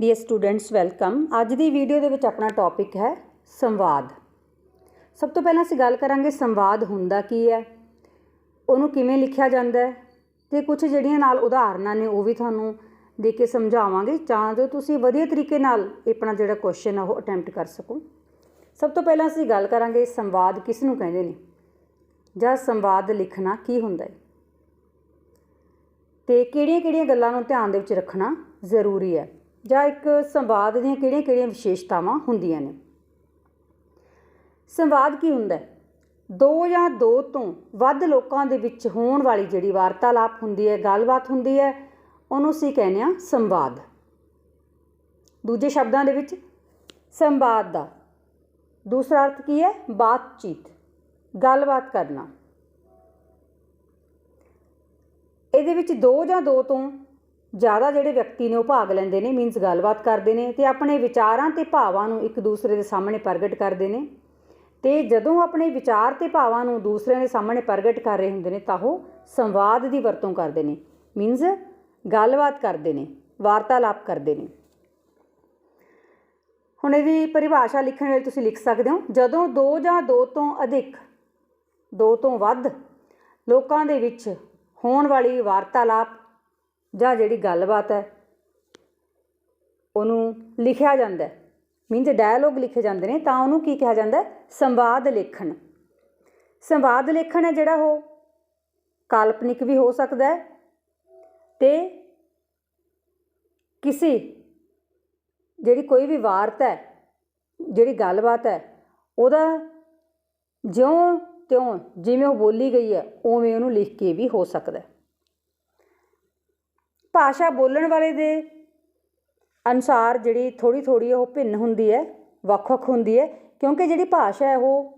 Dear students welcome ਅੱਜ ਦੀ video ਦੇ ਵਿੱਚ ਆਪਣਾ ਟੌਪਿਕ ਹੈ ਸੰਵਾਦ। ਸਭ ਤੋਂ ਪਹਿਲਾਂ ਅਸੀਂ ਗੱਲ ਕਰਾਂਗੇ ਸੰਵਾਦ ਹੁੰਦਾ ਕੀ ਹੈ, ਉਹਨੂੰ ਕਿਵੇਂ ਲਿਖਿਆ ਜਾਂਦਾ ਹੈ ਤੇ ਕੁਝ ਜਿਹੜੀਆਂ ਨਾਲ ਉਦਾਹਰਨਾਂ ਨੇ ਉਹ ਵੀ ਤੁਹਾਨੂੰ ਦੇ ਕੇ ਸਮਝਾਵਾਂਗੇ ਤਾਂ ਜੋ ਤੁਸੀਂ ਵਧੀਆ ਤਰੀਕੇ ਨਾਲ ਇਹ ਆਪਣਾ ਜਿਹੜਾ ਕੁਐਸਚਨ ਆ ਉਹ ਅਟੈਂਪਟ ਕਰ ਸਕੋ। ਸਭ ਤੋਂ ਪਹਿਲਾਂ ਅਸੀਂ ਗੱਲ ਕਰਾਂਗੇ ਸੰਵਾਦ ਕਿਸ ਨੂੰ ਕਹਿੰਦੇ ਨੇ, ਜਾਂ ਸੰਵਾਦ ਲਿਖਣਾ ਕੀ ਹੁੰਦਾ ਹੈ। ਤੇ ਕਿਹੜੀਆਂ-ਕਿਹੜੀਆਂ ਗੱਲਾਂ ਨੂੰ ਧਿਆਨ ਦੇ ਵਿੱਚ ਰੱਖਣਾ ਜ਼ਰੂਰੀ ਹੈ। ਜਾਂ ਇੱਕ ਸੰਵਾਦ ਦੀਆਂ ਕਿਹੜੀਆਂ-ਕਿਹੜੀਆਂ ਵਿਸ਼ੇਸ਼ਤਾਵਾਂ ਹੁੰਦੀਆਂ ਨੇ? ਸੰਵਾਦ ਕੀ ਹੁੰਦਾ ਹੈ? ਦੋ ਜਾਂ ਦੋ ਤੋਂ ਵੱਧ ਲੋਕਾਂ ਦੇ ਵਿੱਚ ਹੋਣ ਵਾਲੀ ਜਿਹੜੀ ਵਾਰਤਾਲਾਪ ਹੁੰਦੀ ਹੈ, ਗੱਲਬਾਤ ਹੁੰਦੀ ਹੈ, ਉਹਨੂੰ ਅਸੀਂ ਕਹਿੰਦੇ ਆ ਸੰਵਾਦ। ਦੂਜੇ ਸ਼ਬਦਾਂ ਦੇ ਵਿੱਚ ਸੰਵਾਦ ਦਾ। ਦੂਸਰਾ ਅਰਥ ਕੀ ਹੈ? ਬਾਤਚੀਤ, ਗੱਲਬਾਤ ਕਰਨਾ। ਇਹਦੇ ਵਿੱਚ ਦੋ ਜਾਂ ਦੋ ਤੋਂ ਜ਼ਿਆਦਾ ਜਿਹੜੇ ਵਿਅਕਤੀ ਨੇ ਉਹ ਭਾਗ ਲੈਂਦੇ ਨੇ ਮੀਨਸ ਗੱਲਬਾਤ ਕਰਦੇ ਨੇ ਤੇ ਆਪਣੇ ਵਿਚਾਰਾਂ ਤੇ ਭਾਵਾਂ ਨੂੰ ਇੱਕ ਦੂਸਰੇ ਦੇ ਸਾਹਮਣੇ ਪ੍ਰਗਟ ਕਰਦੇ ਨੇ। ਤੇ ਜਦੋਂ ਆਪਣੇ ਵਿਚਾਰ ਤੇ ਭਾਵਾਂ ਨੂੰ ਦੂਸਰਿਆਂ ਦੇ ਸਾਹਮਣੇ ਪ੍ਰਗਟ ਕਰ ਰਹੇ ਹੁੰਦੇ ਨੇ, ਤਾਂ ਉਹ ਸੰਵਾਦ ਦੀ ਵਰਤੋਂ ਕਰਦੇ ਨੇ ਮੀਨਸ ਗੱਲਬਾਤ ਕਰਦੇ ਨੇ, ਵਾਰਤਾਲਾਪ ਕਰਦੇ ਨੇ। ਹੁਣ ਇਹਦੀ ਪਰਿਭਾਸ਼ਾ ਲਿਖਣ ਵੇਲੇ ਤੁਸੀਂ ਲਿਖ ਸਕਦੇ ਹੋ, ਜਦੋਂ ਦੋ ਜਾਂ ਦੋ ਤੋਂ ਅਧਿਕ, ਦੋ ਤੋਂ ਵੱਧ ਲੋਕਾਂ ਦੇ ਵਿੱਚ ਹੋਣ ਵਾਲੀ ਵਾਰਤਾਲਾਪ ਜਾਂ ਜਿਹੜੀ ਗੱਲਬਾਤ ਹੈ, ਉਹਨੂੰ ਲਿਖਿਆ ਜਾਂਦਾ ਹੈ। ਮੀਨਸ ਡਾਇਲੋਗ ਲਿਖੇ ਜਾਂਦੇ ਨੇ, ਤਾਂ ਉਹਨੂੰ ਕੀ ਕਿਹਾ ਜਾਂਦਾ ਸੰਵਾਦ ਲੇਖਣ। ਸੰਵਾਦ ਲੇਖਣ ਹੈ ਜਿਹੜਾ ਉਹ ਕਾਲਪਨਿਕ ਵੀ ਹੋ ਸਕਦਾ ਹੈ ਤੇ ਕਿਸੇ ਜਿਹੜੀ ਕੋਈ ਵੀ ਵਾਰਤਾ ਹੈ, ਜਿਹੜੀ ਗੱਲਬਾਤ ਹੈ, ਉਹਦਾ ਜਿਉਂ ਤਿਉਂ ਜਿਵੇਂ ਉਹ ਬੋਲੀ ਗਈ ਹੈ, ਉਵੇਂ ਉਹਨੂੰ ਲਿਖ ਕੇ ਵੀ ਹੋ ਸਕਦਾ ਹੈ। ਭਾਸ਼ਾ ਬੋਲਣ ਵਾਲੇ ਦੇ ਅਨੁਸਾਰ ਜਿਹੜੀ ਥੋੜੀ ਥੋੜੀ ਉਹ ਭਿੰਨ ਹੁੰਦੀ ਹੈ ਵੱਖ-ਵੱਖ ਹੁੰਦੀ ਹੈ, ਕਿਉਂਕਿ ਜਿਹੜੀ ਭਾਸ਼ਾ ਹੈ ਉਹ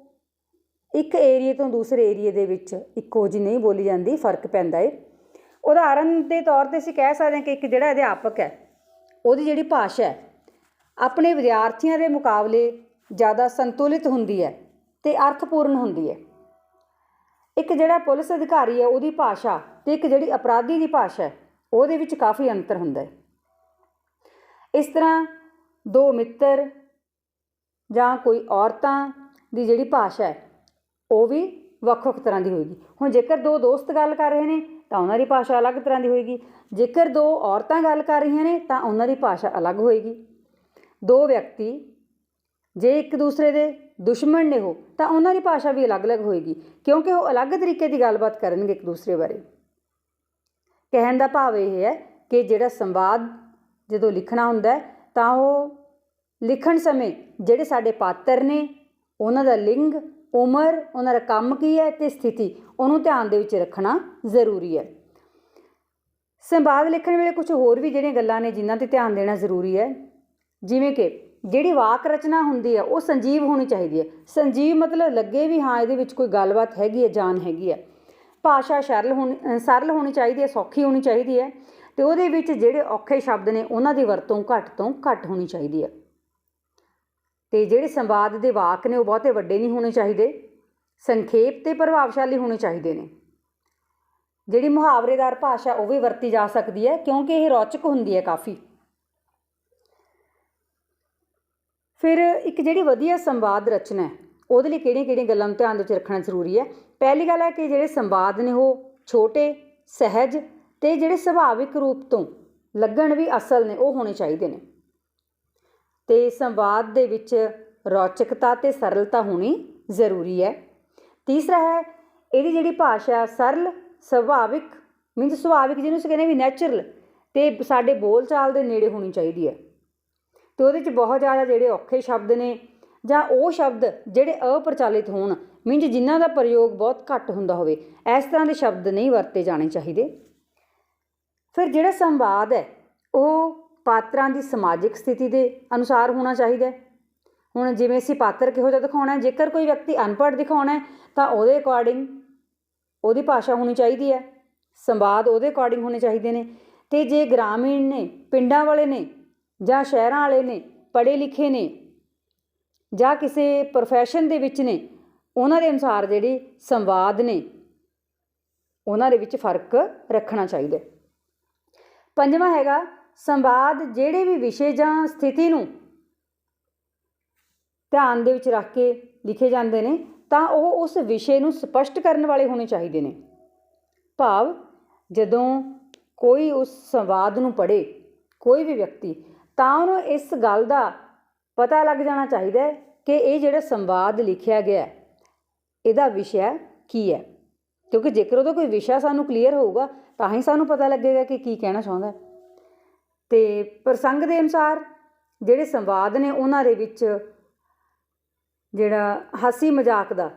ਇੱਕ ਏਰੀਏ ਤੋਂ ਦੂਸਰੇ ਏਰੀਏ ਦੇ ਵਿੱਚ ਇੱਕੋ ਜਿਹੀ ਨਹੀਂ ਬੋਲੀ ਜਾਂਦੀ, ਫ਼ਰਕ ਪੈਂਦਾ ਹੈ ਉਦਾਹਰਨ ਦੇ ਤੌਰ ਤੇ ਅਸੀਂ ਕਹਿ ਸਕਦੇ ਹਾਂ ਕਿ ਇੱਕ ਜਿਹੜਾ ਅਧਿਆਪਕ ਹੈ, ਉਹਦੀ ਜਿਹੜੀ ਭਾਸ਼ਾ ਹੈ, ਆਪਣੇ ਵਿਦਿਆਰਥੀਆਂ ਦੇ ਮੁਕਾਬਲੇ ਜ਼ਿਆਦਾ ਸੰਤੁਲਿਤ ਹੁੰਦੀ ਹੈ ਤੇ ਅਰਥਪੂਰਨ ਹੁੰਦੀ ਹੈ। ਇੱਕ ਜਿਹੜਾ ਪੁਲਿਸ ਅਧਿਕਾਰੀ ਹੈ, ਉਹਦੀ ਭਾਸ਼ਾ ਤੇ ਇੱਕ ਜਿਹੜੀ ਅਪਰਾਧੀ ਦੀ ਭਾਸ਼ਾ ਹੈ ਉਹਦੇ ਵਿੱਚ ਕਾਫੀ ਅੰਤਰ ਹੁੰਦਾ ਹੈ। ਇਸ ਤਰ੍ਹਾਂ ਦੋ ਮਿੱਤਰ ਜਾਂ ਕੋਈ ਔਰਤਾਂ ਦੀ ਜਿਹੜੀ ਭਾਸ਼ਾ ਹੈ, ਉਹ ਵੀ ਵੱਖ-ਵੱਖ ਤਰ੍ਹਾਂ ਦੀ ਹੋਏਗੀ। ਹੁਣ ਜੇਕਰ ਦੋ ਦੋਸਤ ਗੱਲ ਕਰ ਰਹੇ ਨੇ, ਤਾਂ ਉਹਨਾਂ ਦੀ ਭਾਸ਼ਾ ਅਲੱਗ ਤਰ੍ਹਾਂ ਦੀ ਹੋਏਗੀ। ਜੇਕਰ ਦੋ ਔਰਤਾਂ ਗੱਲ ਕਰ ਰਹੀਆਂ ਨੇ, ਤਾਂ ਉਹਨਾਂ ਦੀ ਭਾਸ਼ਾ ਅਲੱਗ ਹੋਏਗੀ। ਦੋ ਵਿਅਕਤੀ ਜੇ ਇੱਕ ਦੂਸਰੇ ਦੇ ਦੁਸ਼ਮਣ ਨੇ ਹੋ ਤਾਂ ਉਹਨਾਂ ਦੀ ਭਾਸ਼ਾ ਵੀ ਅਲੱਗ-ਅਲੱਗ ਹੋਏਗੀ, ਕਿਉਂਕਿ ਉਹ ਅਲੱਗ ਤਰੀਕੇ ਦੀ ਗੱਲਬਾਤ ਕਰਨਗੇ ਇੱਕ ਦੂਸਰੇ ਬਾਰੇ। ਕਹਿਣ ਦਾ ਭਾਵ ਇਹ ਹੈ ਕਿ ਜਿਹੜਾ ਸੰਵਾਦ ਜਦੋਂ ਲਿਖਣਾ ਹੁੰਦਾ ਤਾਂ ਉਹ ਲਿਖਣ ਸਮੇਂ ਜਿਹੜੇ ਸਾਡੇ ਪਾਤਰ ਨੇ, ਉਹਨਾਂ ਦਾ ਲਿੰਗ, ਉਮਰ, ਉਹਨਾਂ ਦਾ ਕੰਮ ਕੀ ਹੈ ਤੇ ਸਥਿਤੀ, ਉਹਨੂੰ ਧਿਆਨ ਦੇ ਵਿੱਚ ਰੱਖਣਾ ਜ਼ਰੂਰੀ ਹੈ। ਸੰਵਾਦ ਲਿਖਣ ਵੇਲੇ ਕੁਝ ਹੋਰ ਵੀ ਜਿਹੜੀਆਂ ਗੱਲਾਂ ਨੇ ਜਿਨ੍ਹਾਂ ਤੇ ਧਿਆਨ ਦੇਣਾ ਜ਼ਰੂਰੀ ਹੈ, ਜਿਵੇਂ ਕਿ ਜਿਹੜੀ ਵਾਕ ਰਚਨਾ ਹੁੰਦੀ ਹੈ, ਉਹ ਸੰਜੀਵ ਹੋਣੀ ਚਾਹੀਦੀ ਹੈ। ਸੰਜੀਵ ਮਤਲਬ ਲੱਗੇ ਵੀ ਹਾਂ, ਇਹਦੇ ਵਿੱਚ ਕੋਈ ਗੱਲਬਾਤ ਹੈਗੀ ਹੈ ਜਾਨ ਹੈਗੀ ਹੈ। ਭਾਸ਼ਾ ਸਰਲ ਹੋਣੀ ਸਰਲ ਹੋਣੀ ਚਾਹੀਦੀ ਹੈ, ਸੌਖੀ ਹੋਣੀ ਚਾਹੀਦੀ ਹੈ ਤੇ ਉਹਦੇ ਵਿੱਚ ਜਿਹੜੇ ਔਖੇ ਸ਼ਬਦ ਨੇ ਉਹਨਾਂ ਦੀ ਵਰਤੋਂ ਘੱਟ ਤੋਂ ਘੱਟ ਹੋਣੀ ਚਾਹੀਦੀ ਹੈ। ਤੇ ਜਿਹੜੇ ਸੰਵਾਦ ਦੇ ਵਾਕ ਨੇ ਉਹ ਬਹੁਤੇ ਵੱਡੇ ਨਹੀਂ ਹੋਣੇ ਚਾਹੀਦੇ, ਸੰਖੇਪ ਤੇ ਪ੍ਰਭਾਵਸ਼ਾਲੀ ਹੋਣੇ ਚਾਹੀਦੇ ਨੇ। ਜਿਹੜੀ ਮੁਹਾਵਰੇਦਾਰ ਭਾਸ਼ਾ ਉਹ ਵੀ ਵਰਤੀ ਜਾ ਸਕਦੀ ਹੈ, ਕਿਉਂਕਿ ਇਹ ਰੌਚਕ ਹੁੰਦੀ ਹੈ ਕਾਫੀ। ਫਿਰ ਇੱਕ ਜਿਹੜੀ ਵਧੀਆ ਸੰਵਾਦ ਰਚਨਾ ਹੈ ਉਹਦੇ ਲਈ ਕਿਹੜੀਆਂ-ਕਿਹੜੀਆਂ ਗੱਲਾਂ ਨੂੰ ਧਿਆਨ ਵਿੱਚ ਰੱਖਣਾ ਜ਼ਰੂਰੀ ਹੈ? ਪਹਿਲੀ ਗੱਲ ਹੈ ਕਿ ਜਿਹੜੇ ਸੰਵਾਦ ਨੇ ਉਹ ਛੋਟੇ, ਸਹਿਜ ਤੇ ਜਿਹੜੇ ਸੁਭਾਵਿਕ ਰੂਪ ਤੋਂ ਲੱਗਣ ਵੀ ਅਸਲ ਨੇ, ਉਹ ਹੋਣੇ ਚਾਹੀਦੇ ਨੇ। ਤੇ ਸੰਵਾਦ ਦੇ ਵਿੱਚ ਰੌਚਕਤਾ ਤੇ ਸਰਲਤਾ ਹੋਣੀ ਜ਼ਰੂਰੀ ਹੈ। ਤੀਸਰਾ ਹੈ, ਇਹਦੀ ਜਿਹੜੀ ਭਾਸ਼ਾ ਸਰਲ, ਸੁਭਾਵਿਕ ਮੀਨਸ ਸੁਭਾਵਿਕ ਜਿਹਨੂੰ ਅਸੀਂ ਕਹਿੰਦੇ ਵੀ ਨੈਚੁਰਲ ਤੇ ਸਾਡੇ ਬੋਲਚਾਲ ਦੇ ਨੇੜੇ ਹੋਣੀ ਚਾਹੀਦੀ ਹੈ। ਤੇ ਉਹਦੇ 'ਚ ਬਹੁਤ ਜ਼ਿਆਦਾ ਜਿਹੜੇ ਔਖੇ ਸ਼ਬਦ ਨੇ ਜਾਂ ਉਹ ਸ਼ਬਦ ਜਿਹੜੇ ਅਪ੍ਰਚਲਿਤ ਹੋਣ ਮੀਨਜ਼ ਜਿਨ੍ਹਾਂ ਦਾ ਪ੍ਰਯੋਗ ਬਹੁਤ ਘੱਟ ਹੁੰਦਾ ਹੋਵੇ, ਇਸ ਤਰ੍ਹਾਂ ਦੇ ਸ਼ਬਦ ਨਹੀਂ ਵਰਤੇ ਜਾਣੇ ਚਾਹੀਦੇ। ਫਿਰ ਜਿਹੜਾ ਸੰਵਾਦ ਹੈ, ਉਹ ਪਾਤਰਾਂ ਦੀ ਸਮਾਜਿਕ ਸਥਿਤੀ ਦੇ ਅਨੁਸਾਰ ਹੋਣਾ ਚਾਹੀਦਾ ਹੁਣ ਜਿਵੇਂ ਅਸੀਂ ਪਾਤਰ ਕਿਹੋ ਜਿਹਾ ਦਿਖਾਉਣਾ ਹੈ, ਜੇਕਰ ਕੋਈ ਵਿਅਕਤੀ ਅਨਪੜ੍ਹ ਦਿਖਾਉਣਾ ਹੈ, ਤਾਂ ਉਹਦੇ ਅਕੋਰਡਿੰਗ ਉਹਦੀ ਭਾਸ਼ਾ ਹੋਣੀ ਚਾਹੀਦੀ ਹੈ। ਸੰਵਾਦ ਉਹਦੇ ਅਕੋਰਡਿੰਗ ਹੋਣੇ ਚਾਹੀਦੇ ਨੇ। ਤੇ ਜੇ ਗ੍ਰਾਮੀਣ ਨੇ, ਪਿੰਡਾਂ ਵਾਲੇ ਨੇ ਜਾਂ ਸ਼ਹਿਰਾਂ ਵਾਲੇ ਨੇ, ਪੜ੍ਹੇ ਲਿਖੇ ਨੇ ਜਾਂ ਕਿਸੇ ਪ੍ਰੋਫੈਸ਼ਨ ਦੇ ਵਿੱਚ ਨੇ, ਉਹਨਾਂ ਦੇ ਅਨੁਸਾਰ ਜਿਹੜੇ ਸੰਵਾਦ ਨੇ, ਉਹਨਾਂ ਦੇ ਵਿੱਚ ਫ਼ਰਕ ਰੱਖਣਾ ਚਾਹੀਦਾ ਪੰਜਵਾਂ ਹੈਗਾ, ਸੰਵਾਦ ਜਿਹੜੇ ਵੀ ਵਿਸ਼ੇ ਜਾਂ ਸਥਿਤੀ ਨੂੰ ਧਿਆਨ ਦੇ ਵਿੱਚ ਰੱਖ ਕੇ ਲਿਖੇ ਜਾਂਦੇ ਨੇ, ਤਾਂ ਉਹ ਉਸ ਵਿਸ਼ੇ ਨੂੰ ਸਪਸ਼ਟ ਕਰਨ ਵਾਲੇ ਹੋਣੇ ਚਾਹੀਦੇ ਨੇ। ਭਾਵ, ਜਦੋਂ ਕੋਈ ਉਸ ਸੰਵਾਦ ਨੂੰ ਪੜ੍ਹੇ, ਕੋਈ ਵੀ ਵਿਅਕਤੀ, ਤਾਂ ਉਹਨੂੰ ਇਸ ਗੱਲ ਦਾ ਪਤਾ ਲੱਗ ਜਾਣਾ ਚਾਹੀਦਾ ਹੈ ਕਿ ਇਹ ਜਿਹੜਾ ਸੰਵਾਦ ਲਿਖਿਆ ਗਿਆ ਇਹਦਾ ਵਿਸ਼ਾ ਕੀ ਹੈ? ਕਿਉਂਕਿ ਜੇਕਰ ਉਹਦਾ ਕੋਈ ਵਿਸ਼ਾ ਸਾਨੂੰ ਕਲੀਅਰ ਹੋਊਗਾ, ਤਾਂ ਹੀ ਸਾਨੂੰ ਪਤਾ ਲੱਗੇਗਾ ਕਿ ਕੀ ਕਹਿਣਾ ਚਾਹੁੰਦਾ ਹੈ। ਤੇ ਪ੍ਰਸੰਗ ਦੇ ਅਨੁਸਾਰ ਜਿਹੜੇ ਸੰਵਾਦ ਨੇ, ਉਹਨਾਂ ਦੇ ਵਿੱਚ ਜਿਹੜਾ ਹਾਸੀ ਮਜ਼ਾਕ ਦਾ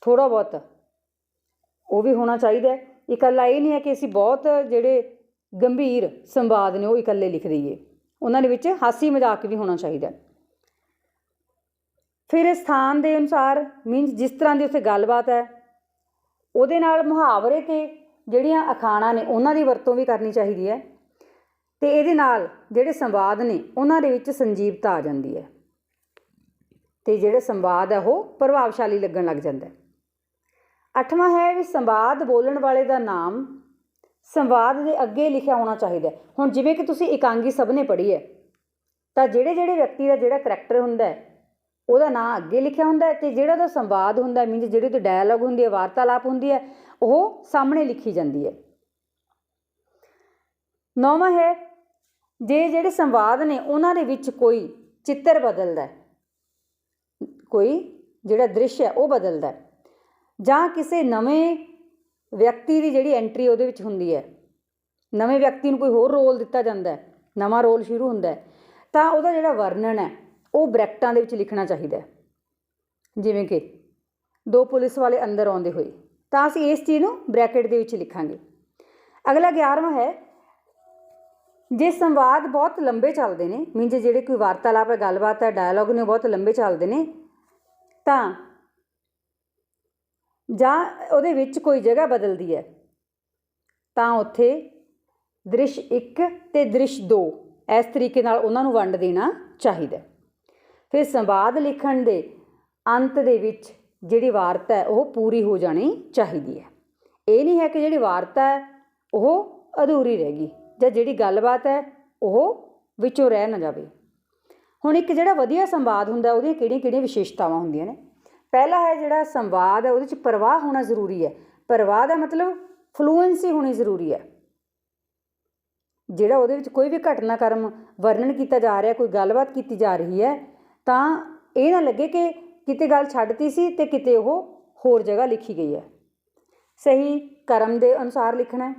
ਥੋੜਾ ਬਹੁਤ ਉਹ ਵੀ ਹੋਣਾ ਚਾਹੀਦਾ ਹੈ। ਇਕੱਲਾ ਇਹ ਨਹੀਂ ਹੈ ਕਿ ਅਸੀਂ ਬਹੁਤ ਜਿਹੜੇ ਗੰਭੀਰ ਸੰਵਾਦ ਨੇ, ਉਹ ਇਕੱਲੇ ਲਿਖ ਦਈਏ। ਉਹਨਾਂ ਦੇ ਵਿੱਚ ਹਾਸੀ ਮਜ਼ਾਕ ਵੀ ਹੋਣਾ ਚਾਹੀਦਾ ਫਿਰ ਸਥਾਨ ਦੇ ਅਨੁਸਾਰ ਮੀਨਸ ਜਿਸ ਤਰ੍ਹਾਂ ਦੀ ਉੱਥੇ ਗੱਲਬਾਤ ਹੈ, ਉਹਦੇ ਨਾਲ ਮੁਹਾਵਰੇ ਤੇ ਜਿਹੜੀਆਂ ਅਖਾਣਾਂ ਨੇ ਉਹਨਾਂ ਦੀ ਵਰਤੋਂ ਵੀ ਕਰਨੀ ਚਾਹੀਦੀ ਹੈ ਤੇ ਇਹਦੇ ਨਾਲ ਜਿਹੜੇ ਸੰਵਾਦ ਨੇ ਉਹਨਾਂ ਦੇ ਵਿੱਚ ਸੰਜੀਵਤਾ ਆ ਜਾਂਦੀ ਹੈ ਤੇ ਜਿਹੜੇ ਸੰਵਾਦ ਹੈ ਉਹ ਪ੍ਰਭਾਵਸ਼ਾਲੀ ਲੱਗਣ ਲੱਗ ਜਾਂਦਾ ਹੈ। ਅੱਠਵਾਂ ਹੈ ਵੀ ਸੰਵਾਦ ਬੋਲਣ ਵਾਲੇ ਦਾ ਨਾਮ ਸੰਵਾਦ ਦੇ ਅੱਗੇ ਲਿਖਿਆ ਹੋਣਾ ਚਾਹੀਦਾ ਹੁਣ ਜਿਵੇਂ ਕਿ ਤੁਸੀਂ ਇਕਾਂਗੀ ਸਭ ਨੇ ਪੜ੍ਹੀ ਹੈ, ਤਾਂ ਜਿਹੜੇ ਜਿਹੜੇ ਵਿਅਕਤੀ ਦਾ ਜਿਹੜਾ ਕਰੈਕਟਰ ਹੁੰਦਾ ਹੈ, ਉਹਦਾ ਨਾਂ ਅੱਗੇ ਲਿਖਿਆ ਹੁੰਦਾ ਹੈ ਤੇ ਜਿਹੜਾ ਦਾ ਸੰਵਾਦ ਹੁੰਦਾ ਹੈ ਮੀਨਸ ਜਿਹੜੇ ਤੇ ਡਾਇਲੌਗ ਹੁੰਦੀ ਹੈ, ਵਾਰਤਾਲਾਪ ਹੁੰਦੀ ਹੈ, ਉਹ ਸਾਹਮਣੇ ਲਿਖੀ ਜਾਂਦੀ ਹੈ। ਨੌਵਾਂ ਹੈ, ਜੇ ਜਿਹੜੇ ਸੰਵਾਦ ਨੇ ਉਹਨਾਂ ਦੇ ਵਿੱਚ ਕੋਈ ਚਿੱਤਰ ਬਦਲਦਾ ਹੈ, ਕੋਈ ਜਿਹੜਾ ਦ੍ਰਿਸ਼ ਹੈ ਉਹ ਬਦਲਦਾ ਹੈ, ਜਾਂ ਕਿਸੇ ਨਵੇਂ ਵਿਅਕਤੀ ਦੀ ਜਿਹੜੀ ਐਂਟਰੀ ਉਹਦੇ ਵਿੱਚ ਹੁੰਦੀ ਹੈ। ਨਵੇਂ ਵਿਅਕਤੀ ਨੂੰ ਕੋਈ ਹੋਰ ਰੋਲ ਦਿੱਤਾ ਜਾਂਦਾ ਹੈ, ਨਵਾਂ ਰੋਲ ਸ਼ੁਰੂ ਹੁੰਦਾ ਹੈ। ਤਾਂ ਉਹਦਾ ਜਿਹੜਾ ਵਰਣਨ ਹੈ, ਉਹ ਬ੍ਰੈਕਟਾਂ ਦੇ ਵਿੱਚ ਲਿਖਣਾ ਚਾਹੀਦਾ ਹੈ। ਜਿਵੇਂ ਕਿ ਦੋ ਪੁਲਿਸ ਵਾਲੇ ਅੰਦਰ ਆਉਂਦੇ ਹੋਏ, ਤਾਂ ਅਸੀਂ ਇਸ ਚੀਜ਼ ਨੂੰ ਬ੍ਰੈਕਟ ਦੇ ਵਿੱਚ ਲਿਖਾਂਗੇ। ਅਗਲਾ 11ਵਾਂ ਹੈ, ਜੇ ਸੰਵਾਦ ਬਹੁਤ ਲੰਬੇ ਚੱਲਦੇ ਨੇ ਮੀਨਸ ਜਿਹੜੇ ਕੋਈ ਵਾਰਤਾਲਾਪ ਹੈ, ਗੱਲਬਾਤ ਹੈ ਡਾਇਲੋਗ ਨੇ ਉਹ ਬਹੁਤ ਲੰਬੇ ਚੱਲਦੇ ਨੇ, ਤਾਂ ਜਾਂ ਉਹਦੇ ਵਿੱਚ ਕੋਈ ਜਗ੍ਹਾ ਬਦਲਦੀ ਹੈ, ਤਾਂ ਉੱਥੇ ਦ੍ਰਿਸ਼ 1 ਤੇ ਦ੍ਰਿਸ਼ 2 ਇਸ ਤਰੀਕੇ ਨਾਲ ਉਹਨਾਂ ਨੂੰ ਵੰਡ ਦੇਣਾ ਚਾਹੀਦਾ ਫਿਰ ਸੰਵਾਦ ਲਿਖਣ ਦੇ ਅੰਤ ਦੇ ਵਿੱਚ ਜਿਹੜੀ ਵਾਰਤਾ ਹੈ, ਉਹ ਪੂਰੀ ਹੋ ਜਾਣੀ ਚਾਹੀਦੀ ਹੈ। ਇਹ ਨਹੀਂ ਹੈ ਕਿ ਜਿਹੜੀ ਵਾਰਤਾ ਹੈ, ਉਹ ਅਧੂਰੀ ਰਹਿ ਗਈ ਜਾਂ ਜਿਹੜੀ ਗੱਲਬਾਤ ਹੈ, ਉਹ ਵਿੱਚੋਂ ਰਹਿ ਨਾ ਜਾਵੇ। ਹੁਣ ਇੱਕ ਜਿਹੜਾ ਵਧੀਆ ਸੰਵਾਦ ਹੁੰਦਾ, ਉਹਦੀਆਂ ਕਿਹੜੀਆਂ ਕਿਹੜੀਆਂ ਵਿਸ਼ੇਸ਼ਤਾਵਾਂ ਹੁੰਦੀਆਂ ਨੇ? ਪਹਿਲਾ ਹੈ ਜਿਹੜਾ ਸੰਵਾਦ ਹੈ, ਉਹਦੇ 'ਚ ਪ੍ਰਵਾਹ ਹੋਣਾ ਜ਼ਰੂਰੀ ਹੈ। ਪ੍ਰਵਾਹ ਦਾ ਮਤਲਬ ਫਲੂਐਂਸੀ ਹੋਣੀ ਜ਼ਰੂਰੀ ਹੈ। ਜਿਹੜਾ ਉਹਦੇ ਵਿੱਚ ਕੋਈ ਵੀ ਘਟਨਾ ਕਰਮ ਵਰਣਨ ਕੀਤਾ ਜਾ ਰਿਹਾ, ਕੋਈ ਗੱਲਬਾਤ ਕੀਤੀ ਜਾ ਰਹੀ ਹੈ, ਤਾਂ ਇਹ ਨਾ ਲੱਗੇ ਕਿ ਕਿਤੇ ਗੱਲ ਛੱਡਤੀ ਸੀ ਤੇ ਕਿਤੇ ਉਹ ਹੋਰ ਜਗ੍ਹਾ ਲਿਖੀ ਗਈ ਹੈ। ਸਹੀ ਕਰਮ ਦੇ ਅਨੁਸਾਰ ਲਿਖਣਾ ਹੈ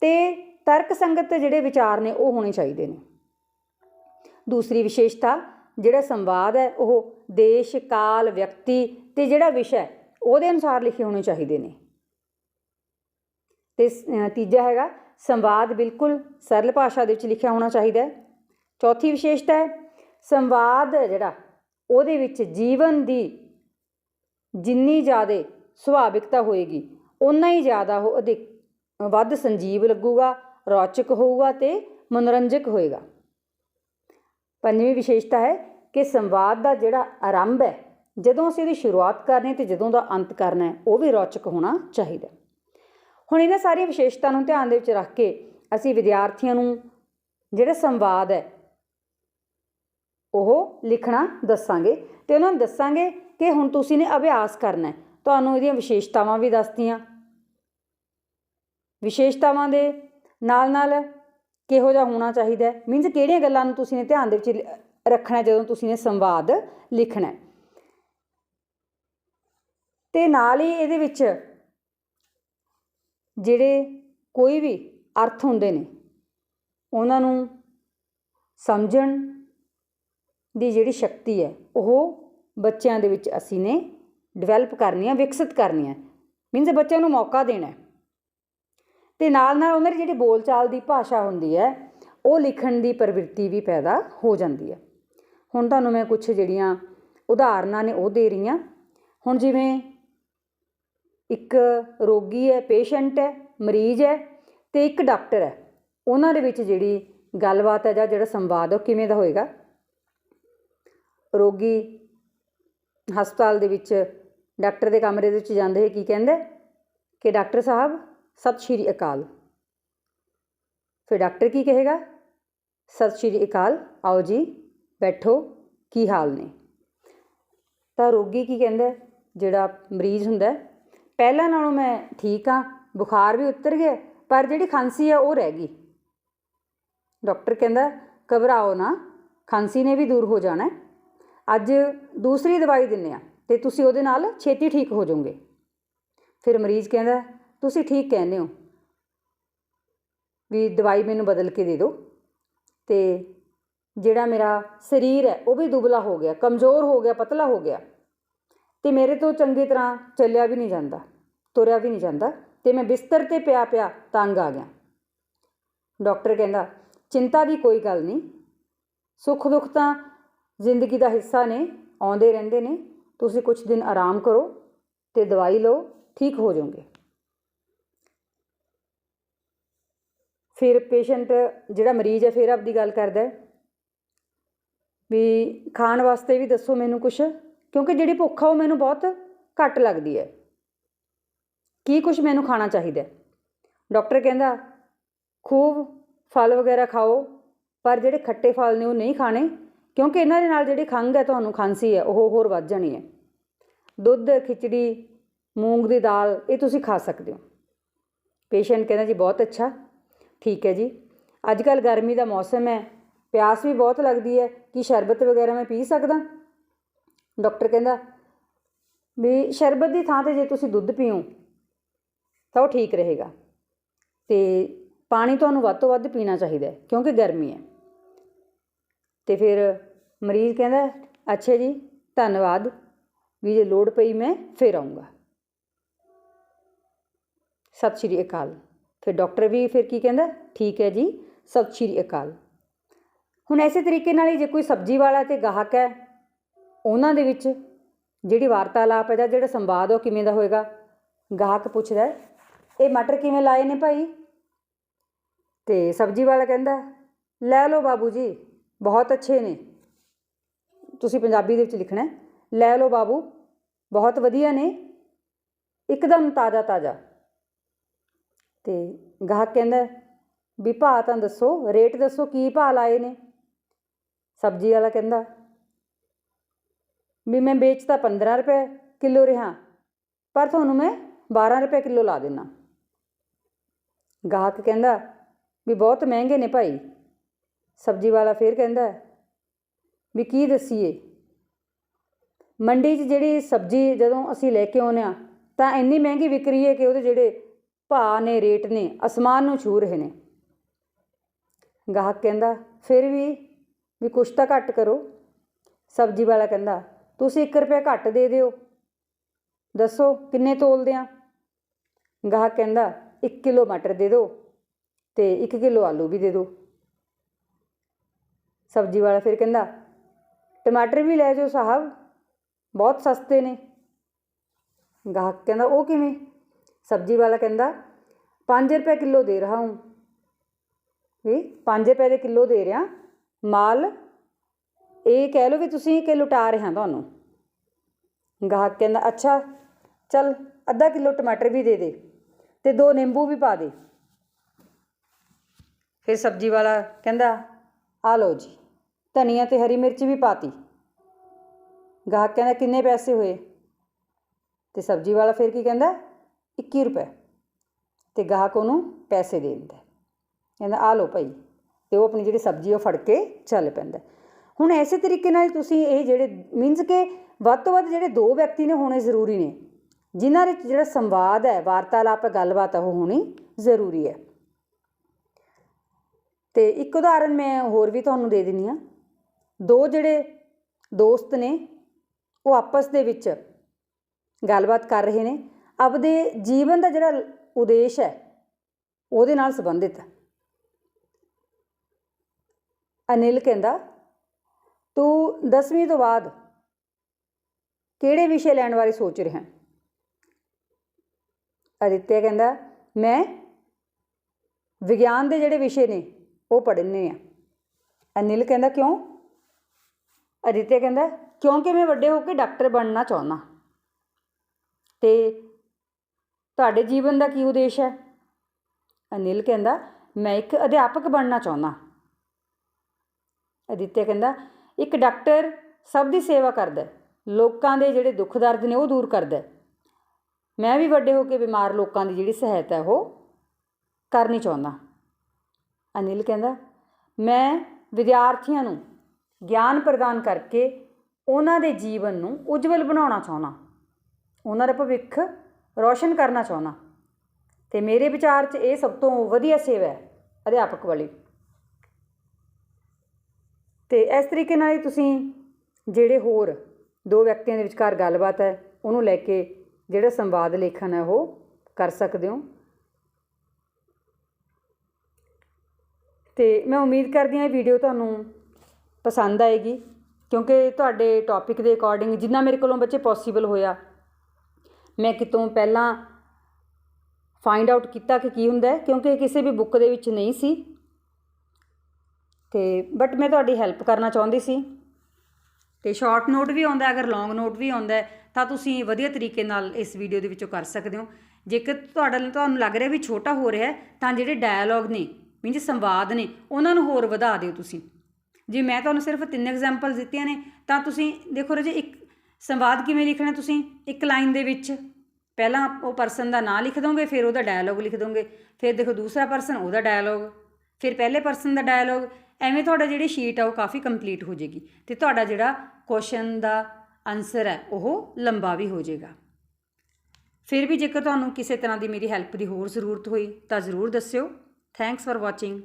ਤੇ ਤਰਕ ਸੰਗਤ ਜਿਹੜੇ ਵਿਚਾਰ ਨੇ, ਉਹ ਹੋਣੇ ਚਾਹੀਦੇ ਨੇ। ਦੂਸਰੀ ਵਿਸ਼ੇਸ਼ਤਾ ਜਿਹੜਾ ਸੰਵਾਦ ਹੈ, ਉਹ ਦੇਸ਼, ਕਾਲ, ਵਿਅਕਤੀ ਤੇ ਜਿਹੜਾ ਵਿਸ਼ਾ ਉਹਦੇ ਅਨੁਸਾਰ ਲਿਖੇ ਹੋਣੇ ਚਾਹੀਦੇ ਨੇ। ਤੇ ਤੀਜਾ ਹੈਗਾ, ਸੰਵਾਦ ਬਿਲਕੁਲ ਸਰਲ ਭਾਸ਼ਾ ਦੇ ਵਿੱਚ ਲਿਖਿਆ ਹੋਣਾ ਚਾਹੀਦਾ ਹੈ। ਚੌਥੀ ਵਿਸ਼ੇਸ਼ਤਾ ਹੈ, ਸੰਵਾਦ ਹੈ ਜਿਹੜਾ, ਉਹਦੇ ਵਿੱਚ ਜੀਵਨ ਦੀ ਜਿੰਨੀ ਜ਼ਿਆਦਾ ਸੁਭਾਵਿਕਤਾ ਹੋਏਗੀ ਉਨਾ ਹੀ ਜ਼ਿਆਦਾ ਉਹ ਅਧਿਕ ਵੱਧ ਸੰਜੀਵ ਲੱਗੂਗਾ, ਰੌਚਕ ਹੋਊਗਾ ਤੇ ਮਨੋਰੰਜਕ ਹੋਏਗਾ। ਪੰਜਵੀਂ ਵਿਸ਼ੇਸ਼ਤਾ ਹੈ ਕਿ ਸੰਵਾਦ ਦਾ ਜਿਹੜਾ ਆਰੰਭ ਹੈ, ਜਦੋਂ ਅਸੀਂ ਇਹਦੀ ਸ਼ੁਰੂਆਤ ਕਰਨੀ ਹੈ ਤੇ ਜਦੋਂ ਦਾ ਅੰਤ ਕਰਨਾ ਹੈ, ਉਹ ਵੀ ਰੌਚਕ ਹੋਣਾ ਚਾਹੀਦਾ ਹੁਣ ਇਹਨਾਂ ਸਾਰੀਆਂ ਵਿਸ਼ੇਸ਼ਤਾ ਨੂੰ ਧਿਆਨ ਦੇ ਵਿੱਚ ਰੱਖ ਕੇ ਅਸੀਂ ਵਿਦਿਆਰਥੀਆਂ ਨੂੰ ਜਿਹੜਾ ਸੰਵਾਦ ਹੈ, ਉਹ ਲਿਖਣਾ ਦੱਸਾਂਗੇ ਤੇ ਉਹਨਾਂ ਨੂੰ ਦੱਸਾਂਗੇ ਕਿ ਹੁਣ ਤੁਸੀਂ ਨੇ ਅਭਿਆਸ ਕਰਨਾ ਹੈ, ਤੁਹਾਨੂੰ ਇਹਦੀਆਂ ਵਿਸ਼ੇਸ਼ਤਾਵਾਂ ਵੀ ਦੱਸਤੀਆਂ। ਵਿਸ਼ੇਸ਼ਤਾਵਾਂ ਦੇ ਨਾਲ ਨਾਲ ਕਿਹੋ ਜਿਹਾ ਹੋਣਾ ਚਾਹੀਦਾ ਹੈ? ਮੀਨਸ ਕਿਹੜੀਆਂ ਗੱਲਾਂ ਨੂੰ ਤੁਸੀਂ ਨੇ ਧਿਆਨ ਦੇ ਵਿੱਚ ਰੱਖਣਾ ਜਦੋਂ ਤੁਸੀਂ ਨੇ ਸੰਵਾਦ ਲਿਖਣਾ ਹੈ? ਤੇ ਨਾਲ ਹੀ ਇਹਦੇ ਵਿੱਚ ਜਿਹੜੇ ਕੋਈ ਵੀ ਅਰਥ ਹੁੰਦੇ ਨੇ, ਉਹਨਾਂ ਨੂੰ ਸਮਝਣ ਦੀ ਜਿਹੜੀ ਸ਼ਕਤੀ ਹੈ, ਉਹ ਬੱਚਿਆਂ ਦੇ ਵਿੱਚ ਅਸੀਂ ਨੇ ਡਿਵੈਲਪ ਕਰਨੀ ਹੈ, ਵਿਕਸਿਤ ਕਰਨੀ ਹੈ। ਮੀਨਸ ਬੱਚਿਆਂ ਨੂੰ ਮੌਕਾ ਦੇਣਾ ਹੈ। ਤੇ ਨਾਲ ਨਾਲ ਉਹਨਾਂ ਦੀ ਜਿਹੜੀ ਬੋਲਚਾਲ ਦੀ ਭਾਸ਼ਾ ਹੁੰਦੀ ਹੈ, ਉਹ ਲਿਖਣ ਦੀ ਪ੍ਰਵਿਰਤੀ ਵੀ ਪੈਦਾ ਹੋ ਜਾਂਦੀ ਹੈ। ਹੁਣ ਤੁਹਾਨੂੰ ਮੈਂ ਕੁਝ ਜਿਹੜੀਆਂ ਉਦਾਹਰਨਾਂ ਨੇ ਉਹ ਦੇ ਰਹੀ ਹਾਂ। ਹੁਣ ਜਿਵੇਂ ਇੱਕ ਰੋਗੀ ਹੈ, ਪੇਸ਼ੈਂਟ ਹੈ, ਮਰੀਜ਼ ਹੈ ਤੇ ਇੱਕ ਡਾਕਟਰ ਹੈ। ਉਹਨਾਂ ਦੇ ਵਿੱਚ ਜਿਹੜੀ ਗੱਲਬਾਤ ਹੈ ਜਾਂ ਜਿਹੜਾ ਸੰਵਾਦ ਉਹ ਕਿਵੇਂ ਦਾ ਹੋਏਗਾ? ਰੋਗੀ ਹਸਪਤਾਲ ਦੇ ਵਿੱਚ ਡਾਕਟਰ ਦੇ ਕਮਰੇ ਦੇ ਵਿੱਚ ਜਾਂਦੇ ਹੋਏ ਕੀ ਕਹਿੰਦਾ ਕਿ ਡਾਕਟਰ ਸਾਹਿਬ ਸਤਿ ਸ਼੍ਰੀ ਅਕਾਲ। ਫਿਰ ਡਾਕਟਰ ਕੀ ਕਹੇਗਾ? ਸਤਿ ਸ਼੍ਰੀ ਅਕਾਲ, ਆਓ ਜੀ, ਬੈਠੋ, ਕੀ ਹਾਲ ਨੇ? ਤਾਂ ਰੋਗੀ ਕੀ ਕਹਿੰਦਾ? ਜਿਹੜਾ ਮਰੀਜ਼ ਹੁੰਦਾ, ਪਹਿਲਾਂ ਨਾਲੋਂ ਮੈਂ ਠੀਕ ਹਾਂ, ਬੁਖਾਰ ਵੀ ਉਤਰ ਗਿਆ, ਪਰ ਜਿਹੜੀ ਖਾਂਸੀ ਆ ਉਹ ਰਹਿ ਗਈ। ਡਾਕਟਰ ਕਹਿੰਦਾ, ਘਬਰਾਓ ਨਾ, ਖਾਂਸੀ ਨੇ ਵੀ ਦੂਰ ਹੋ ਜਾਣਾ ਅੱਜ ਦੂਸਰੀ ਦਵਾਈ ਦਿੰਨੇ ਆ ਤੇ ਤੁਸੀਂ ਉਹਦੇ ਨਾਲ ਛੇਤੀ ਠੀਕ ਹੋ ਜਾਓਗੇ। ਫਿਰ ਮਰੀਜ਼ ਕਹਿੰਦਾ ਤੁਸੀਂ ਠੀਕ ਕਹਿੰਦੇ ਹੋ ਵੀ ਦਵਾਈ ਮੈਨੂੰ ਬਦਲ ਕੇ ਦੇ ਦਿਓ ਤੇ ਜਿਹੜਾ ਮੇਰਾ ਸਰੀਰ ਹੈ, ਉਹ ਵੀ ਦੁਬਲਾ ਹੋ ਗਿਆ, ਕਮਜ਼ੋਰ ਹੋ ਗਿਆ, ਪਤਲਾ ਹੋ ਗਿਆ ਤੇ ਮੇਰੇ ਤੋਂ ਚੰਗੀ ਤਰ੍ਹਾਂ ਚੱਲਿਆ ਵੀ ਨਹੀਂ ਜਾਂਦਾ, ਤੁਰਿਆ ਵੀ ਨਹੀਂ ਜਾਂਦਾ ਤੇ ਮੈਂ ਬਿਸਤਰ ਤੇ ਪਿਆ ਪਿਆ ਤੰਗ ਆ ਗਿਆ। ਡਾਕਟਰ ਕਹਿੰਦਾ, ਚਿੰਤਾ ਦੀ ਕੋਈ ਗੱਲ ਨਹੀਂ, ਸੁੱਖ ਦੁੱਖ ਤਾਂ ਜ਼ਿੰਦਗੀ ਦਾ ਹਿੱਸਾ ਨੇ, ਆਉਂਦੇ ਰਹਿੰਦੇ ਨੇ, ਤੁਸੀਂ ਕੁਝ ਦਿਨ ਆਰਾਮ ਕਰੋ ਤੇ ਦਵਾਈ ਲਓ, ਠੀਕ ਹੋ ਜਾਓਗੇ। ਫਿਰ ਪੇਸ਼ੈਂਟ ਜਿਹੜਾ ਮਰੀਜ਼ ਹੈ, ਫਿਰ ਆਪਦੀ ਗੱਲ ਕਰਦਾ ਵੀ ਖਾਣ ਵਾਸਤੇ ਵੀ ਦੱਸੋ ਮੈਨੂੰ ਕੁਛ, ਕਿਉਂਕਿ ਜਿਹੜੀ ਭੁੱਖ ਆ ਉਹ ਮੈਨੂੰ ਬਹੁਤ ਘੱਟ ਲੱਗਦੀ ਹੈ। ਕੀ ਕੁਛ ਮੈਨੂੰ ਖਾਣਾ ਚਾਹੀਦਾ ਹੈ? ਡਾਕਟਰ ਕਹਿੰਦਾ, ਖੂਬ ਫਲ ਵਗੈਰਾ ਖਾਓ, ਪਰ ਜਿਹੜੇ ਖੱਟੇ ਫਲ ਨੇ ਉਹ ਨਹੀਂ ਖਾਣੇ, ਕਿਉਂਕਿ ਇਹਨਾਂ ਦੇ ਨਾਲ ਜਿਹੜੀ ਖੰਘ ਹੈ, ਤੁਹਾਨੂੰ ਖਾਂਸੀ ਹੈ, ਉਹ ਹੋਰ ਵੱਧ ਜਾਣੀ ਹੈ। ਦੁੱਧ, ਖਿਚੜੀ, ਮੂੰਗ ਦੀ ਦਾਲ, ਇਹ ਤੁਸੀਂ ਖਾ ਸਕਦੇ ਹੋ। ਪੇਸ਼ੈਂਟ ਕਹਿੰਦਾ ਜੀ, ਬਹੁਤ ਅੱਛਾ। ਠੀਕ ਹੈ ਜੀ। ਅੱਜ ਕੱਲ ਗਰਮੀ ਦਾ ਮੌਸਮ ਹੈ। ਪਿਆਸ ਵੀ ਬਹੁਤ ਲੱਗਦੀ ਹੈ। ਕੀ ਸ਼ਰਬਤ ਵਗੈਰਾ ਮੈਂ ਪੀ ਸਕਦਾ? ਡਾਕਟਰ ਕਹਿੰਦਾ, ਵੀ ਸ਼ਰਬਤ ਦੀ ਥਾਂ ਤੇ ਜੇ ਤੁਸੀਂ ਦੁੱਧ ਪੀਓ, ਤਾਂ ਉਹ ਠੀਕ ਰਹੇਗਾ। ਤੇ ਪਾਣੀ ਤੁਹਾਨੂੰ ਵੱਧ ਤੋਂ ਵੱਧ ਪੀਣਾ ਚਾਹੀਦਾ ਹੈ, ਕਿਉਂਕਿ ਗਰਮੀ ਹੈ। ਤੇ ਫਿਰ ਮਰੀਜ਼ ਕਹਿੰਦਾ, ਅੱਛਾ ਜੀ, ਧੰਨਵਾਦ। ਵੀ ਜੇ ਲੋੜ ਪਈ ਮੈਂ ਫਿਰ ਆਉਂਗਾ ਸਤਿ ਸ਼੍ਰੀ ਅਕਾਲ। ਫਿਰ ਡਾਕਟਰ ਵੀ ਫਿਰ ਕੀ ਕਹਿੰਦਾ, ਠੀਕ ਹੈ ਜੀ, ਸਤਿ ਸ਼੍ਰੀ ਅਕਾਲ। ਹੁਣ ਐਸੇ ਤਰੀਕੇ ਨਾਲ ਹੀ ਜੇ ਕੋਈ ਸਬਜ਼ੀ ਵਾਲਾ ਤੇ ਗਾਹਕ ਹੈ, ਉਹਨਾਂ ਦੇ ਵਿੱਚ ਜਿਹੜੀ ਵਾਰਤਾਲਾਪ ਹੈ ਜਾਂ ਜਿਹੜਾ ਸੰਵਾਦ ਉਹ ਕਿਵੇਂ ਦਾ ਹੋਏਗਾ? ਗਾਹਕ ਪੁੱਛਦਾ ਇਹ ਮਟਰ ਕਿਵੇਂ ਲਾਏ ਨੇ ਭਾਈ? ਤੇ ਸਬਜ਼ੀ ਵਾਲਾ ਕਹਿੰਦਾ, ਲੈ ਲਓ ਬਾਬੂ ਜੀ, ਬਹੁਤ ਅੱਛੇ ਨੇ। ਤੁਸੀਂ ਪੰਜਾਬੀ ਦੇ ਵਿੱਚ ਲਿਖਣਾ ਲੈ ਲਓ ਬਾਬੂ, ਬਹੁਤ ਵਧੀਆ ਨੇ, ਇੱਕਦਮ ਤਾਜ਼ਾ ਤਾਜ਼ਾ ਤੇ ਗਾਹਕ ਕਹਿੰਦਾ ਵੀ ਭਾਅ ਤਾਂ ਦੱਸੋ, ਰੇਟ ਦੱਸੋ ਕੀ ਭਾਅ ਲਾਏ ਨੇ। ਸਬਜ਼ੀ ਵਾਲਾ ਕਹਿੰਦਾ, ਵੀ ਮੈਂ ਵੇਚਤਾ 15 ਰੁਪਏ ਕਿਲੋ ਰਿਹਾ, ਪਰ ਤੁਹਾਨੂੰ ਮੈਂ 12 ਰੁਪਏ ਕਿਲੋ ਲਾ ਦੇਣਾ ਗਾਹਕ ਕਹਿੰਦਾ, ਵੀ ਬਹੁਤ ਮਹਿੰਗੇ ਨੇ ਭਾਈ। ਸਬਜ਼ੀ ਵਾਲਾ ਫੇਰ ਕਹਿੰਦਾ, ਵੀ ਕੀ ਦਸੀਏ। ਮੰਡੀ 'ਚ ਜਿਹੜੀ ਸਬਜ਼ੀ ਜਦੋਂ ਅਸੀਂ ਲੈ ਕੇ ਆਉਂਦੇ ਆ ਤਾਂ ਇੰਨੀ ਮਹਿੰਗੀ ਵਿਕਰੀ ਹੈ ਕਿ ਉਹਦੇ ਜਿਹੜੇ ਭਾਅ ਨੇ ਰੇਟ ਨੇ, ਅਸਮਾਨ ਨੂੰ ਛੂ ਰਹੇ ਨੇ। ਗਾਹਕ ਕਹਿੰਦਾ, ਫਿਰ ਵੀ ਵੀ ਕੁਛ ਤਾਂ ਘੱਟ ਕਰੋ। ਸਬਜ਼ੀ ਵਾਲਾ ਕਹਿੰਦਾ, ਤੁਸੀਂ 1 ਰੁਪਏ ਘੱਟ ਦੇ ਦਿਓ। ਦੱਸੋ, ਕਿੰਨੇ ਤੋਲਦੇ ਆ? ਗਾਹਕ ਕਹਿੰਦਾ 1 ਕਿਲੋ ਮਟਰ ਦੇ ਦਿਓ ਤੇ 1 ਕਿਲੋ ਆਲੂ ਵੀ ਦੇ ਦਿਓ। ਸਬਜ਼ੀ ਵਾਲਾ ਫਿਰ ਕਹਿੰਦਾ, ਟਮਾਟਰ ਵੀ ਲੈ ਜਾਓ, ਸਾਹਿਬ। ਬਹੁਤ ਸਸਤੇ ਨੇ। ਗਾਹਕ ਕਹਿੰਦਾ, ਉਹ ਕਿਵੇਂ? ਸਬਜ਼ੀ ਵਾਲਾ ਕਹਿੰਦਾ 5 ਰੁਪਏ ਕਿਲੋ ਦੇ ਰਹਾ ਹੂੰ। ਵੀ 5 ਰੁਪਏ ਦੇ ਕਿਲੋ ਦੇ ਰਿਹਾ? ਮਾਲ, ਇਹ ਕਹਿ ਲਓ ਵੀ ਤੁਸੀਂ ਕਿ ਲੁਟਾ ਰਹੇ ਹਾਂ ਤੁਹਾਨੂੰ। ਗਾਹਕ ਕਹਿੰਦਾ, ਅੱਛਾ, ਚੱਲ ਅੱਧਾ ਕਿਲੋ ਟਮਾਟਰ ਵੀ ਦੇ ਦੇ ਤੇ ਦੋ ਨਿੰਬੂ ਵੀ ਪਾ ਦੇ। ਫਿਰ ਸਬਜ਼ੀ ਵਾਲਾ ਕਹਿੰਦਾ ਆ ਲਓ ਜੀ, ਧਨੀਆ ਤੇ ਹਰੀ ਮਿਰਚ ਵੀ ਪਾਤੀ। ਗਾਹਕ ਕਹਿੰਦਾ, ਕਿੰਨੇ ਪੈਸੇ ਹੋਏ? ਤੇ ਸਬਜ਼ੀ ਵਾਲਾ ਫਿਰ ਕੀ ਕਹਿੰਦਾ 21 ਰੁਪਏ ਤੇ ਗਾਹਕ ਉਹਨੂੰ ਪੈਸੇ ਦੇ ਦਿੰਦਾ ਕਹਿੰਦਾ ਆ ਲਓ ਭਾਈ। ਤੇ ਉਹ ਆਪਣੀ ਜਿਹੜੀ ਸਬਜ਼ੀ ਉਹ ਫੜ ਕੇ ਚੱਲ ਪੈਂਦਾ ਹੁਣ ਐਸੇ ਤਰੀਕੇ ਨਾਲ ਤੁਸੀਂ ਇਹ ਜਿਹੜੇ ਮੀਨਸ ਕਿ ਵੱਧ ਤੋਂ ਵੱਧ ਜਿਹੜੇ ਦੋ ਵਿਅਕਤੀ ਨੇ ਹੋਣੇ ਜ਼ਰੂਰੀ ਨੇ, ਜਿਨ੍ਹਾਂ ਵਿੱਚ ਜਿਹੜਾ ਸੰਵਾਦ ਹੈ, ਵਾਰਤਾਲਾਪ ਹੈ ਗੱਲਬਾਤ ਹੈ ਉਹ ਹੋਣੀ ਜ਼ਰੂਰੀ ਹੈ। ਤੇ ਇੱਕ ਉਦਾਹਰਨ ਮੈਂ ਹੋਰ ਵੀ ਤੁਹਾਨੂੰ ਦੇ ਦਿੰਨੀ ਆ ਦੋ ਜਿਹੜੇ ਦੋਸਤ ਨੇ, ਉਹ ਆਪਸ ਦੇ ਵਿੱਚ ਗੱਲਬਾਤ ਕਰ ਰਹੇ ਨੇ। ਆਪਦੇ ਜੀਵਨ ਦਾ ਜਿਹੜਾ ਉਦੇਸ਼ ਹੈ, ਉਹਦੇ ਨਾਲ ਸੰਬੰਧਿਤ ਹੈ। ਅਨਿਲ ਕਹਿੰਦਾ, ਤੂੰ 10ਵੀਂ ਤੋਂ ਬਾਅਦ ਕਿਹੜੇ ਵਿਸ਼ੇ ਲੈਣ ਬਾਰੇ ਸੋਚ ਰਿਹਾ ਹੈ? ਅਦਿੱਤਿਆ ਕਹਿੰਦਾ, ਮੈਂ ਵਿਗਿਆਨ ਦੇ ਜਿਹੜੇ ਵਿਸ਼ੇ ਨੇ, ਉਹ ਪੜ੍ਹਨੇ ਆ। ਅਨਿਲ ਕਹਿੰਦਾ, ਕਿਉਂ? ਅਦਿੱਤਿਆ ਕਹਿੰਦਾ, ਕਿਉਂਕਿ ਮੈਂ ਵੱਡੇ ਹੋ ਕੇ ਡਾਕਟਰ ਬਣਨਾ ਚਾਹੁੰਦਾ। ਤੇ ਤੁਹਾਡੇ ਜੀਵਨ ਦਾ ਕੀ ਉਦੇਸ਼ ਹੈ? ਅਨਿਲ ਕਹਿੰਦਾ, ਮੈਂ ਇੱਕ ਅਧਿਆਪਕ ਬਣਨਾ ਚਾਹੁੰਦਾ ਅਦਿੱਤਿਆ ਕਹਿੰਦਾ, ਇੱਕ ਡਾਕਟਰ ਸਭ ਦੀ ਸੇਵਾ ਕਰਦਾ ਲੋਕਾਂ ਦੇ ਜਿਹੜੇ ਦੁੱਖ ਦਰਦ ਨੇ ਉਹ ਦੂਰ ਕਰਦਾ ਮੈਂ ਵੀ ਵੱਡੇ ਹੋ ਕੇ ਬਿਮਾਰ ਲੋਕਾਂ ਦੀ ਜਿਹੜੀ ਸਹਾਇਤਾ ਉਹ ਕਰਨੀ ਚਾਹੁੰਦਾ ਅਨਿਲ ਕਹਿੰਦਾ, ਮੈਂ ਵਿਦਿਆਰਥੀਆਂ ਨੂੰ ਗਿਆਨ ਪ੍ਰਦਾਨ ਕਰਕੇ ਉਹਨਾਂ ਦੇ ਜੀਵਨ ਨੂੰ ਉਜਵਲ ਬਣਾਉਣਾ ਚਾਹੁੰਦਾ ਉਹਨਾਂ ਦਾ ਭਵਿੱਖ ਰੌਸ਼ਨ ਕਰਨਾ ਚਾਹੁੰਦਾ। ਤੇ ਮੇਰੇ ਵਿਚਾਰ 'ਚ ਇਹ ਸਭ ਤੋਂ ਵਧੀਆ ਸੇਵਾ ਹੈ ਅਧਿਆਪਕ ਵਾਲੀ। ਤੇ ਇਸ ਤਰੀਕੇ ਨਾਲ ਹੀ ਤੁਸੀਂ ਜਿਹੜੇ ਹੋਰ ਦੋ ਵਿਅਕਤੀਆਂ ਦੇ ਵਿਚਕਾਰ ਗੱਲਬਾਤ ਹੈ, ਉਹਨੂੰ ਲੈ ਕੇ ਜਿਹੜਾ ਸੰਵਾਦ ਲੇਖਨ ਹੈ, ਉਹ ਕਰ ਸਕਦੇ ਹੋ। ਤੇ ਮੈਂ ਉਮੀਦ ਕਰਦੀ ਹਾਂ ਇਹ ਵੀਡੀਓ ਤੁਹਾਨੂੰ ਪਸੰਦ ਆਏਗੀ, ਕਿਉਂਕਿ ਤੁਹਾਡੇ ਟੌਪਿਕ ਦੇ ਅਕੋਰਡਿੰਗ ਜਿੰਨਾ ਮੇਰੇ ਕੋਲੋਂ ਬੱਚੇ ਪੋਸੀਬਲ ਹੋਇਆ ਮੈਂ ਕਿਤੋਂ ਪਹਿਲਾਂ ਫਾਈਂਡ ਆਊਟ ਕੀਤਾ ਕਿ ਕੀ ਹੁੰਦਾ ਕਿਉਂਕਿ ਇਹ ਕਿਸੇ ਵੀ ਬੁੱਕ ਦੇ ਵਿੱਚ ਨਹੀਂ ਸੀ। ਤੇ ਬਟ ਮੈਂ ਤੁਹਾਡੀ ਹੈਲਪ ਕਰਨਾ ਚਾਹੁੰਦੀ ਸੀ। ਤੇ ਸ਼ਾਰਟ ਨੋਟ ਵੀ ਆਉਂਦਾ ਅਗਰ ਲੌਂਗ ਨੋਟ ਵੀ ਆਉਂਦਾ ਤਾਂ ਤੁਸੀਂ ਵਧੀਆ ਤਰੀਕੇ ਨਾਲ ਇਸ ਵੀਡੀਓ ਦੇ ਵਿੱਚੋਂ ਕਰ ਸਕਦੇ ਹੋ। ਜੇਕਰ ਤੁਹਾਡਾ ਤੁਹਾਨੂੰ ਲੱਗ ਰਿਹਾ ਵੀ ਛੋਟਾ ਹੋ ਰਿਹਾ ਤਾਂ ਜਿਹੜੇ ਡਾਇਲੌਗ ਨੇ ਮੀਨਜ ਸੰਵਾਦ ਨੇ, ਉਹਨਾਂ ਨੂੰ ਹੋਰ ਵਧਾ ਦਿਓ ਤੁਸੀਂ। ਜੇ ਮੈਂ ਤੁਹਾਨੂੰ ਸਿਰਫ ਤਿੰਨ ਐਗਜ਼ਾਮਪਲਸ ਦਿੱਤੀਆਂ ਨੇ, ਤਾਂ ਤੁਸੀਂ ਦੇਖੋ ਰਾਜੇ ਇੱਕ ਸੰਵਾਦ ਕਿਵੇਂ ਲਿਖਣਾ ਤੁਸੀਂ? ਇੱਕ ਲਾਈਨ ਦੇ ਵਿੱਚ ਪਹਿਲਾਂ ਉਹ ਪਰਸਨ ਦਾ ਨਾਂ ਲਿਖ ਦੋਗੇ, ਫਿਰ ਉਹਦਾ ਡਾਇਲੋਗ ਲਿਖ ਦੋਗੇ, ਫਿਰ ਦੇਖੋ ਦੂਸਰਾ ਪਰਸਨ ਉਹਦਾ ਡਾਇਲੋਗ ਫਿਰ ਪਹਿਲੇ ਪਰਸਨ ਦਾ ਡਾਇਲੋਗ ਐਵੇਂ ਤੁਹਾਡਾ ਜਿਹੜੀ ਸ਼ੀਟ ਆ ਉਹ ਕਾਫੀ ਕੰਪਲੀਟ ਹੋ ਜਾਏਗੀ ਤੇ ਤੁਹਾਡਾ ਜਿਹੜਾ ਕੁਐਸਚਨ ਦਾ ਆਨਸਰ ਹੈ, ਉਹ ਲੰਬਾ ਵੀ ਹੋ ਜਾਏਗਾ। ਫਿਰ ਵੀ ਜੇਕਰ ਤੁਹਾਨੂੰ ਕਿਸੇ ਤਰ੍ਹਾਂ ਦੀ ਮੇਰੀ ਹੈਲਪ ਦੀ ਹੋਰ ਜ਼ਰੂਰਤ ਹੋਈ ਤਾਂ ਜ਼ਰੂਰ ਦੱਸਿਓ। Thanks for watching